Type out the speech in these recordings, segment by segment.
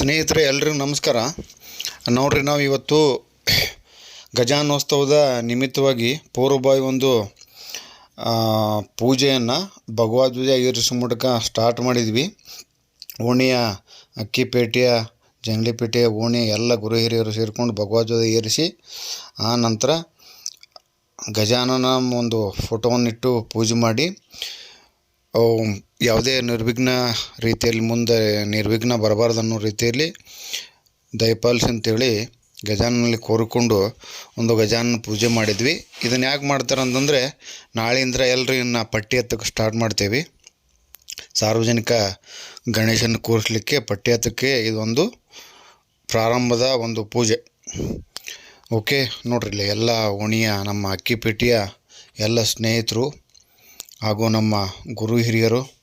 ಸ್ನೇಹಿತರೆ, ಎಲ್ರಿಗೂ ನಮಸ್ಕಾರ. ನೋಡ್ರಿ, ನಾವು ಇವತ್ತು ಗಜಾನೋತ್ಸವದ ನಿಮಿತ್ತವಾಗಿ ಪೂರ್ವಭಾವಿ ಒಂದು ಪೂಜೆಯನ್ನು ಭಗವದ್ಗೀತೆ ಏರಿಸೋ ಮೂಲಕ ಸ್ಟಾರ್ಟ್ ಮಾಡಿದ್ವಿ. ಓಣಿಯ ಅಕ್ಕಿಪೇಟೆಯ ಜಂಗ್ಲಿಪೇಟೆಯ ಓಣಿ ಎಲ್ಲ ಗುರು ಹಿರಿಯರು ಸೇರಿಕೊಂಡು ಭಗವದ್ಗೀತೆ ಏರಿಸಿ, ಆ ನಂತರ ಗಜಾನನ ಒಂದು ಫೋಟೋವನ್ನಿಟ್ಟು ಪೂಜೆ ಮಾಡಿ ಯಾವುದೇ ನಿರ್ವಿಘ್ನ ರೀತಿಯಲ್ಲಿ ಮುಂದೆ ನಿರ್ವಿಘ್ನ ಬರಬಾರ್ದು ಅನ್ನೋ ರೀತಿಯಲ್ಲಿ ದಯಪಾಲಿಸಿ ಅಂತೇಳಿ ಗಜಾನನಲ್ಲಿ ಕೋರಿಕೊಂಡು ಒಂದು ಗಜಾನನ ಪೂಜೆ ಮಾಡಿದ್ವಿ. ಇದನ್ನು ಯಾಕೆ ಮಾಡ್ತಾರೆ ಅಂತಂದರೆ ನಾಳೆಯಿಂದ ಎಲ್ಲರೂ ಇನ್ನು ಪಟ್ಟಿ ಹತ್ತಕ್ಕೆ ಸ್ಟಾರ್ಟ್ ಮಾಡ್ತೇವೆ. ಸಾರ್ವಜನಿಕ ಗಣೇಶನ ಕೂರಿಸ್ಲಿಕ್ಕೆ ಪಟ್ಟಿ ಹತ್ತಕ್ಕೆ ಇದೊಂದು ಪ್ರಾರಂಭದ ಒಂದು ಪೂಜೆ. ಓಕೆ, ನೋಡ್ರಿ ಇಲ್ಲಿ ಎಲ್ಲ ಓಣಿಯ ನಮ್ಮ ಅಕ್ಕಿಪೇಟೆಯ ಎಲ್ಲ ಸ್ನೇಹಿತರು ಹಾಗೂ ನಮ್ಮ ಗುರು ಹಿರಿಯರು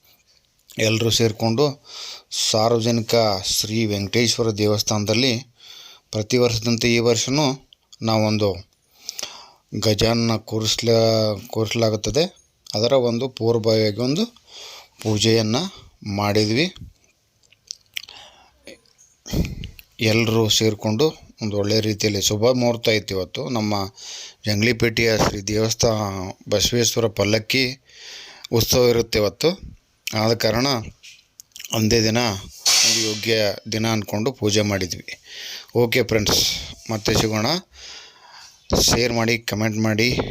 ಎಲ್ಲರೂ ಸೇರಿಕೊಂಡು ಸಾರ್ವಜನಿಕ ಶ್ರೀ ವೆಂಕಟೇಶ್ವರ ದೇವಸ್ಥಾನದಲ್ಲಿ ಪ್ರತಿ ವರ್ಷದಂತೆ ಈ ವರ್ಷವೂ ನಾವೊಂದು ಗಜಾನ ಕೂರಿಸ್ಲ, ಕೂರಿಸಲಾಗುತ್ತದೆ. ಅದರ ಒಂದು ಪೂರ್ವಭಾವಿಯಾಗಿ ಒಂದು ಪೂಜೆಯನ್ನು ಮಾಡಿದ್ವಿ. ಎಲ್ಲರೂ ಸೇರಿಕೊಂಡು ಒಂದು ಒಳ್ಳೆಯ ರೀತಿಯಲ್ಲಿ ಶುಭ ಮುಹೂರ್ತ ಇತ್ತು ಇವತ್ತು. ನಮ್ಮ ಜಂಗ್ಲಿಪೇಟೆಯ ಶ್ರೀ ದೇವಸ್ಥಾನ ಬಸವೇಶ್ವರ ಪಲ್ಲಕ್ಕಿ ಉತ್ಸವ ಇರುತ್ತೆ ಇವತ್ತು. ಆದ ಕಾರಣ ಒಂದೇ ದಿನ ಒಂದು ಯೋಗ್ಯ ದಿನ ಅಂದ್ಕೊಂಡು ಪೂಜೆ ಮಾಡಿದ್ವಿ. ಓಕೆ ಫ್ರೆಂಡ್ಸ್ ಮತ್ತೆ ಸಿಗೋಣ. ಶೇರ್ ಮಾಡಿ ಕಮೆಂಟ್ ಮಾಡಿ.